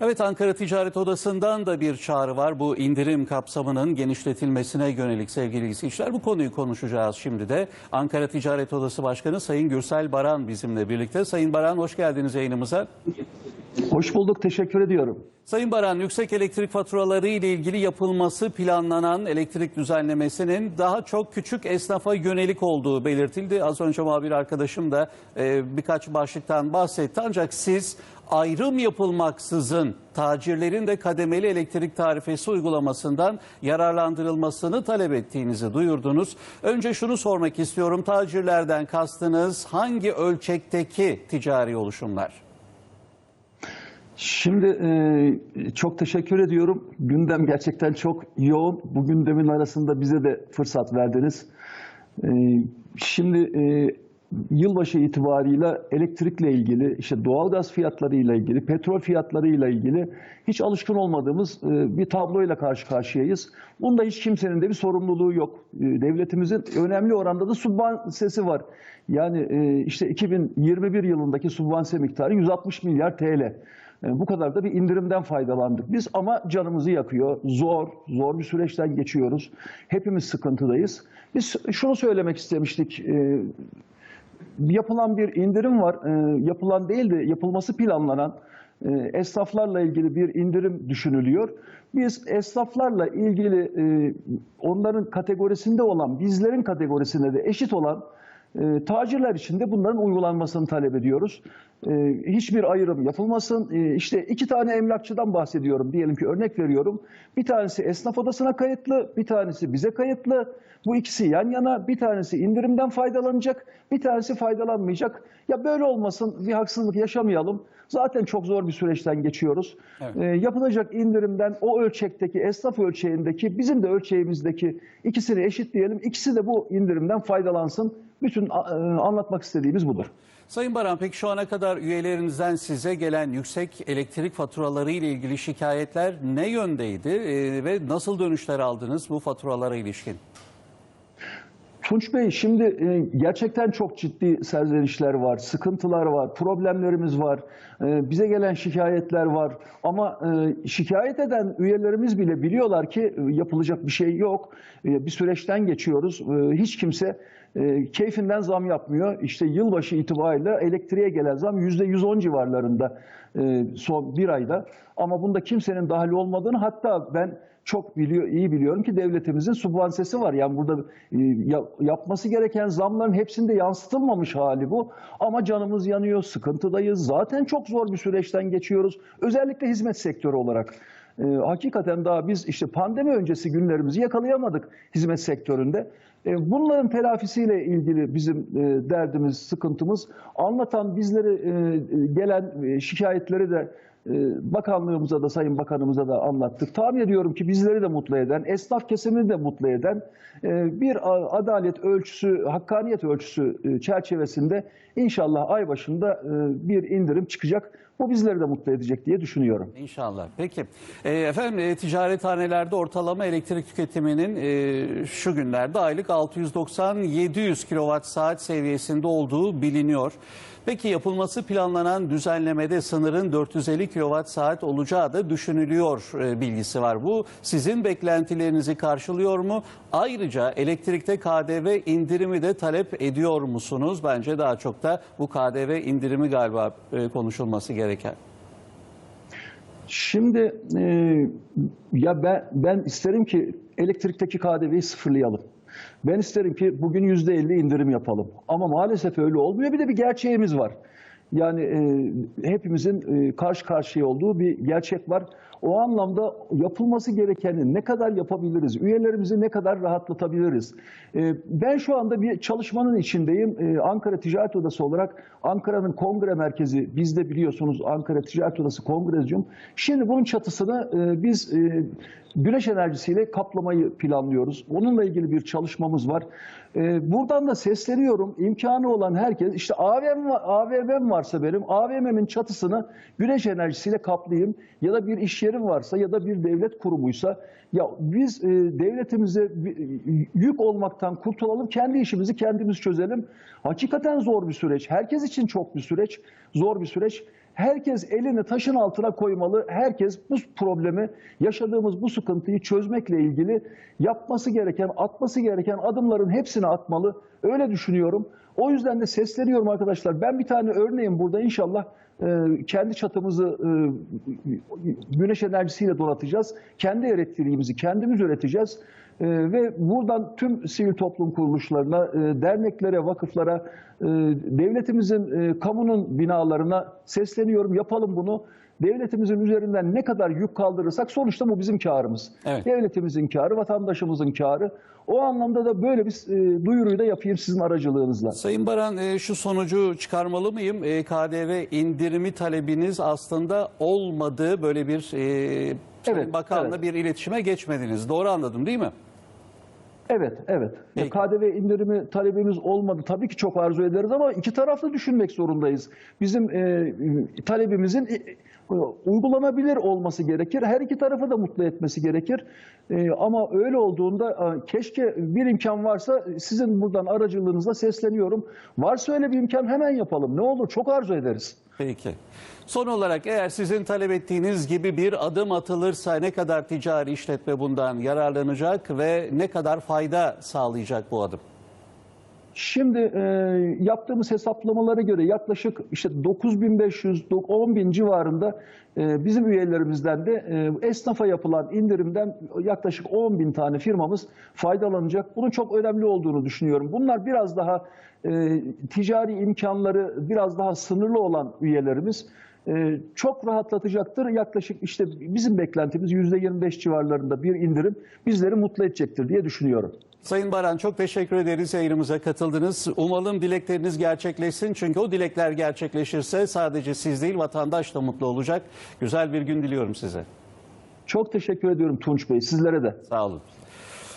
Evet Ankara Ticaret Odası'ndan da bir çağrı var. Bu indirim kapsamının genişletilmesine yönelik sevgili izleyiciler. Bu konuyu konuşacağız şimdi de. Ankara Ticaret Odası Başkanı Sayın Gürsel Baran bizimle birlikte. Sayın Baran hoş geldiniz yayınımıza. Hoş bulduk, teşekkür ediyorum. Sayın Baran, yüksek elektrik faturaları ile ilgili yapılması planlanan elektrik düzenlemesinin daha çok küçük esnafa yönelik olduğu belirtildi. Az önce muhabir arkadaşım da e, birkaç başlıktan bahsetti. Ancak siz ayrım yapılmaksızın tacirlerin de kademeli elektrik tarifesi uygulamasından yararlandırılmasını talep ettiğinizi duyurdunuz. Önce şunu sormak istiyorum. Tacirlerden kastınız hangi ölçekteki ticari oluşumlar? Şimdi e, çok teşekkür ediyorum. Gündem gerçekten çok yoğun. Bu gündemin arasında bize de fırsat verdiniz. E, şimdi e, yılbaşı itibarıyla elektrikle ilgili, işte doğalgaz fiyatlarıyla ilgili, petrol fiyatlarıyla ilgili hiç alışkın olmadığımız e, bir tabloyla karşı karşıyayız. Bunda hiç kimsenin de bir sorumluluğu yok. E, devletimizin önemli oranda da subvansiyesi var. Yani e, işte 2021 yılındaki subvansiye miktarı 160 milyar TL. E, Bu kadar da bir indirimden faydalandık biz ama canımızı yakıyor. Zor, zor bir süreçten geçiyoruz. Hepimiz sıkıntıdayız. Biz şunu söylemek istemiştik. e, yapılan bir indirim var. E, yapılan değil de yapılması planlanan e, esnaflarla ilgili bir indirim düşünülüyor. Biz esnaflarla ilgili onların kategorisinde olan, bizlerin kategorisinde de eşit olan e, tacirler için de bunların uygulanmasını talep ediyoruz. E, hiçbir ayrım yapılmasın. E, işte iki tane emlakçıdan bahsediyorum. Diyelim ki örnek veriyorum. Bir tanesi esnaf odasına kayıtlı, bir tanesi bize kayıtlı. Bu ikisi yan yana. Bir tanesi indirimden faydalanacak, bir tanesi faydalanmayacak. Ya böyle olmasın, bir haksızlık yaşamayalım. Zaten çok zor bir süreçten geçiyoruz. Evet. E, yapılacak indirimden o ölçekteki, esnaf ölçeğindeki, bizim de ölçeğimizdeki ikisini eşitleyelim. İkisi de bu indirimden faydalansın. Bütün e, anlatmak istediğimiz budur. Sayın Baran peki şu ana kadar üyelerinizden size gelen yüksek elektrik faturaları ile ilgili şikayetler ne yöndeydi Ee, ve nasıl dönüşler aldınız bu faturalara ilişkin? Tunç Bey şimdi e, gerçekten çok ciddi serzenişler var, sıkıntılar var, problemlerimiz var. E, bize gelen şikayetler var ama e, şikayet eden üyelerimiz bile biliyorlar ki yapılacak bir şey yok. Bir süreçten geçiyoruz. Hiç kimse keyfinden zam yapmıyor. İşte yılbaşı itibariyle elektriğe gelen zam %110 civarlarında son bir ayda. Ama bunda kimsenin dahil olmadığını hatta ben çok biliyor, iyi biliyorum ki devletimizin subvansiyesi var. Yani burada e, ya- yapması gereken zamların hepsinde yansıtılmamış hali bu. Ama canımız yanıyor, sıkıntıdayız. Zaten çok zor bir süreçten geçiyoruz. Özellikle hizmet sektörü olarak. E, hakikaten daha biz işte pandemi öncesi günlerimizi yakalayamadık hizmet sektöründe. E, bunların telafisiyle ilgili bizim e, derdimiz, sıkıntımız. Anlatan bizlere e, gelen e, şikayetleri de bakanlığımıza da Sayın Bakanımıza da anlattık. Tahmin ediyorum ki bizleri de mutlu eden, esnaf kesimini de mutlu eden e, bir adalet ölçüsü, hakkaniyet ölçüsü e, çerçevesinde inşallah ay başında e, bir indirim çıkacak. Bu bizleri de mutlu edecek diye düşünüyorum. İnşallah. Peki. Ee, efendim e, ticarethanelerde ortalama elektrik tüketiminin e, şu günlerde aylık 690-700 kilowatt saat seviyesinde olduğu biliniyor. Peki yapılması planlanan düzenlemede sınırın 450 kilowatt saat olacağı da düşünülüyor e, bilgisi var. Bu sizin beklentilerinizi karşılıyor mu? Ayrıca elektrikte KDV indirimi de talep ediyor musunuz? Bence daha çok da bu KDV indirimi galiba e, konuşulması gereken. Şimdi e, ya ben ben isterim ki elektrikteki KDV'yi sıfırlayalım. Ben isterim ki bugün yüzde elli indirim yapalım. Ama maalesef öyle olmuyor. Bir de bir gerçeğimiz var. Yani e, hepimizin e, karşı karşıya olduğu bir gerçek var. O anlamda yapılması gerekeni ne kadar yapabiliriz? Üyelerimizi ne kadar rahatlatabiliriz? E, ben şu anda bir çalışmanın içindeyim. E, Ankara Ticaret Odası olarak Ankara'nın kongre merkezi, biz de biliyorsunuz Ankara Ticaret Odası Kongrezyum. Şimdi bunun çatısını e, biz e, güneş enerjisiyle kaplamayı planlıyoruz. Onunla ilgili bir çalışmamız var. E, buradan da sesleniyorum. İmkanı olan herkes, işte AVM, AVM'm varsa benim, AVM'min çatısını güneş enerjisiyle kaplayayım. Ya da bir iş yerim varsa ya da bir devlet kurumuysa ya biz e, devletimize yük olmaktan kurtulalım, kendi işimizi kendimiz çözelim. Hakikaten zor bir süreç. Herkes için çok bir süreç, zor bir süreç. Herkes elini taşın altına koymalı. Herkes bu problemi, yaşadığımız bu sıkıntıyı çözmekle ilgili yapması gereken, atması gereken adımların hepsini atmalı. Öyle düşünüyorum. O yüzden de sesleniyorum arkadaşlar. Ben bir tane örneğim burada inşallah e, kendi çatımızı e, güneş enerjisiyle donatacağız. Kendi elektriğimizi kendimiz üreteceğiz. E, ve buradan tüm sivil toplum kuruluşlarına, derneklere, vakıflara, devletimizin, kamunun binalarına sesleniyorum. Yapalım bunu. Devletimizin üzerinden ne kadar yük kaldırırsak sonuçta bu bizim karımız. Evet. Devletimizin karı, vatandaşımızın karı. O anlamda da böyle bir e, duyuruyu da yapayım sizin aracılığınızla. Sayın Baran e, şu sonucu çıkarmalı mıyım? E, KDV indirimi talebiniz aslında olmadığı böyle bir e, Evet, Bakan'la evet. bir iletişime geçmediniz. Doğru anladım değil mi? Evet, evet. Peki. KDV indirimi talebimiz olmadı. Tabii ki çok arzu ederiz ama iki taraflı düşünmek zorundayız. Bizim e, talebimizin e, uygulanabilir olması gerekir. Her iki tarafı da mutlu etmesi gerekir. E, ama öyle olduğunda e, keşke bir imkan varsa sizin buradan aracılığınızla sesleniyorum. Varsa öyle bir imkan hemen yapalım. Ne olur çok arzu ederiz. Peki. Son olarak eğer sizin talep ettiğiniz gibi bir adım atılırsa ne kadar ticari işletme bundan yararlanacak ve ne kadar fayda sağlayacak bu adım? Şimdi e, yaptığımız hesaplamalara göre yaklaşık işte 9500 10.000 civarında e, bizim üyelerimizden de e, esnafa yapılan indirimden yaklaşık 10.000 tane firmamız faydalanacak. Bunun çok önemli olduğunu düşünüyorum. Bunlar biraz daha e, ticari imkanları biraz daha sınırlı olan üyelerimiz çok rahatlatacaktır. Yaklaşık işte bizim beklentimiz %25 civarlarında bir indirim bizleri mutlu edecektir diye düşünüyorum. Sayın Baran çok teşekkür ederiz yayınımıza katıldınız. Umalım dilekleriniz gerçekleşsin. Çünkü o dilekler gerçekleşirse sadece siz değil vatandaş da mutlu olacak. Güzel bir gün diliyorum size. Çok teşekkür ediyorum Tunç Bey, sizlere de. Sağ olun.